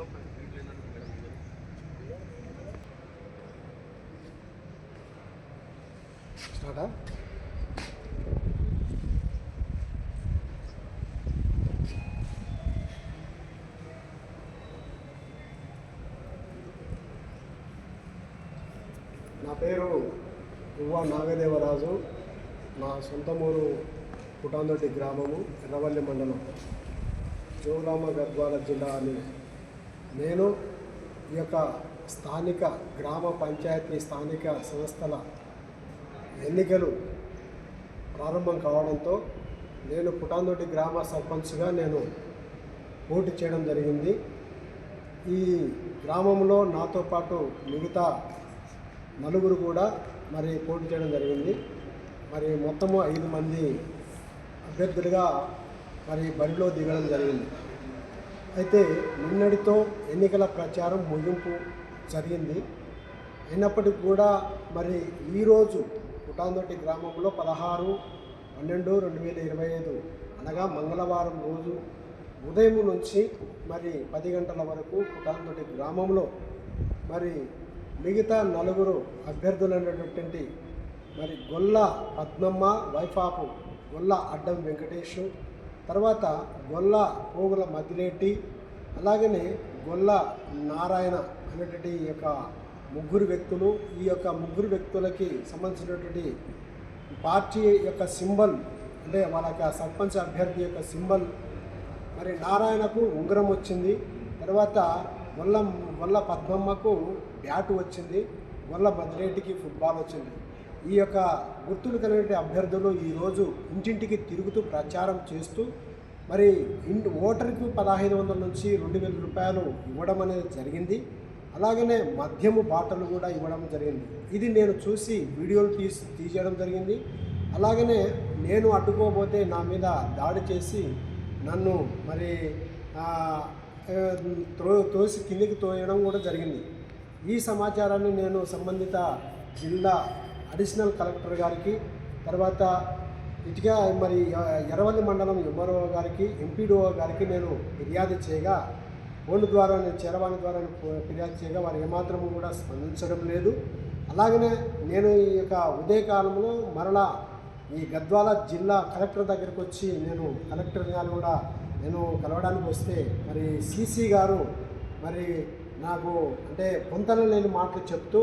నా పేరు ఉవ్వ నాగదేవరాజు. నా సొంత ఊరు పుటాందొడ్డి గ్రామము ఎర్రవల్లి మండలం. శివరామ గద్వాల జిల్లా అని నేను ఈ యొక్క స్థానిక గ్రామ పంచాయతీ స్థానిక సంస్థల ఎన్నికలు ప్రారంభం కావడంతో నేను పుటాందొడ్డి గ్రామ సర్పంచ్గా నేను పోటీ చేయడం జరిగింది. ఈ గ్రామంలో నాతో పాటు మిగతా నలుగురు కూడా మరి పోటీ చేయడం జరిగింది. మరి మొత్తము ఐదు మంది అభ్యర్థులుగా మరి బరిలో దిగడం జరిగింది. అయితే నిన్నటితో ఎన్నికల ప్రచారం ముగింపు జరిగింది. అయినప్పటికీ కూడా మరి ఈరోజు పుటాందొట్టి గ్రామంలో పదహారు పన్నెండు రెండు వేల ఇరవై ఐదు అనగా మంగళవారం రోజు ఉదయం నుంచి మరి పది గంటల వరకు పుటాంతోటి గ్రామంలో మరి మిగతా నలుగురు అభ్యర్థులైనటువంటి మరి గొల్ల పద్మమ్మ వైఫాపు గొల్ల అడ్డం వెంకటేష్ తర్వాత గొల్ల పోగుల మదిలేటి అలాగనే గొల్ల నారాయణ అనేటువంటి ఈ యొక్క ముగ్గురు వ్యక్తులు ఈ యొక్క ముగ్గురు వ్యక్తులకి సంబంధించినటువంటి పార్టీ యొక్క సింబల్ అంటే వాళ్ళ యొక్క సర్పంచ్ అభ్యర్థి యొక్క సింబల్. మరి నారాయణకు ఉంగరం వచ్చింది తర్వాత గొల్ల గొల్ల పద్మమ్మకు బ్యాటు వచ్చింది గొల్ల బద్రేటికి ఫుట్బాల్ వచ్చింది. ఈ యొక్క గుర్తులు కలిగిన అభ్యర్థులు ఈరోజు ఇంటింటికి తిరుగుతూ ప్రచారం చేస్తూ మరి ఇంటి ఓటర్కి పదహైదు వందల నుంచి రెండు వేల రూపాయలు ఇవ్వడం అనేది జరిగింది. అలాగనే మద్యము బాటలు కూడా ఇవ్వడం జరిగింది. ఇది నేను చూసి వీడియోలు తీసి తీసేయడం జరిగింది. అలాగనే నేను అడ్డుకోబోతే నా మీద దాడి చేసి నన్ను మరి త్రో తోసి కిందికి తోయడం కూడా జరిగింది. ఈ సమాచారాన్ని నేను సంబంధిత జిల్లా అడిషనల్ కలెక్టర్ గారికి తర్వాత ఇటుగా మరి ఎర్రవల్లి మండలం ఎంఆర్ఓ గారికి ఎంపీడీఓ గారికి నేను ఫిర్యాదు చేయగా ఫోన్ ద్వారా నేను చేరవాణి ద్వారా నేను ఫిర్యాదు చేయగా వారు ఏమాత్రము కూడా స్పందించడం లేదు. అలాగనే నేను ఈ యొక్క ఉదయకాలంలో మరలా ఈ గద్వాల జిల్లా కలెక్టర్ దగ్గరికి వచ్చి నేను కలెక్టర్ గారు కూడా నేను కలవడానికి వస్తే మరి సీసీ గారు మరి నాకు అంటే పొంతన లేని మాటలు చెప్తూ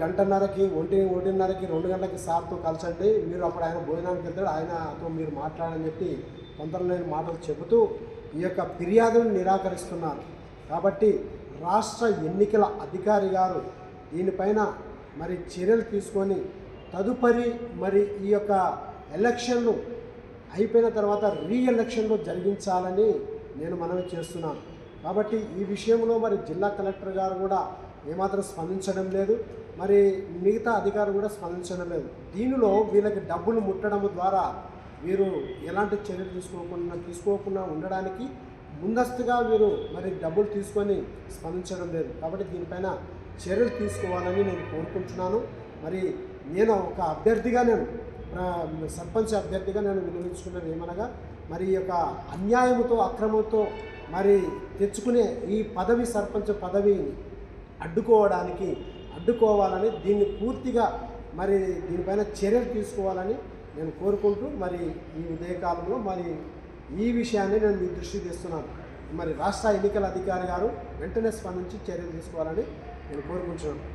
గంటన్నరకి ఒంటి ఒకటిన్నరకి రెండు గంటలకి సార్తో కలిసండి. మీరు అప్పుడు ఆయన భోజనానికి వెళ్తాడు. ఆయనతో మీరు మాట్లాడని చెప్పి పొంతన మాటలు చెబుతూ ఈ యొక్క ఫిర్యాదును నిరాకరిస్తున్నారు. కాబట్టి రాష్ట్ర ఎన్నికల అధికారి గారు దీనిపైన మరి చర్యలు తీసుకొని తదుపరి మరి ఈ యొక్క ఎలక్షన్లు అయిపోయిన తర్వాత రీ ఎలక్షన్లు జరిగించాలని నేను మనవి చేస్తున్నాను. కాబట్టి ఈ విషయంలో మరి జిల్లా కలెక్టర్ గారు కూడా ఏమాత్రం స్పందించడం లేదు. మరి మిగతా అధికారులు కూడా స్పందించడం లేదు. దీనిలో వీళ్ళకి డబ్బులు ముట్టడం ద్వారా వీరు ఎలాంటి చర్యలు తీసుకోకుండా తీసుకోకుండా ఉండడానికి ముందస్తుగా వీరు మరి డబ్బులు తీసుకొని స్పందించడం లేదు. కాబట్టి దీనిపైన చర్యలు తీసుకోవాలని నేను కోరుకుంటున్నాను. మరి నేను ఒక అభ్యర్థిగా నేను సర్పంచ్ అభ్యర్థిగా నేను వినియోగించుకున్నాను ఏమనగా మరి ఈ యొక్క అన్యాయంతో అక్రమంతో మరి తెచ్చుకునే ఈ పదవి సర్పంచ్ పదవి అడ్డుకోవడానికి అడ్డుకోవాలని దీన్ని పూర్తిగా మరి దీనిపైన చర్యలు తీసుకోవాలని నేను కోరుకుంటూ మరి ఈ ఉదయకాలంలో మరి ఈ విషయాన్ని నేను మీ దృష్టికి తెస్తున్నాను. మరి రాష్ట్ర ఎన్నికల అధికారి గారు వెంటనే స్పందించి చర్యలు తీసుకోవాలని నేను కోరుకుంటున్నాను.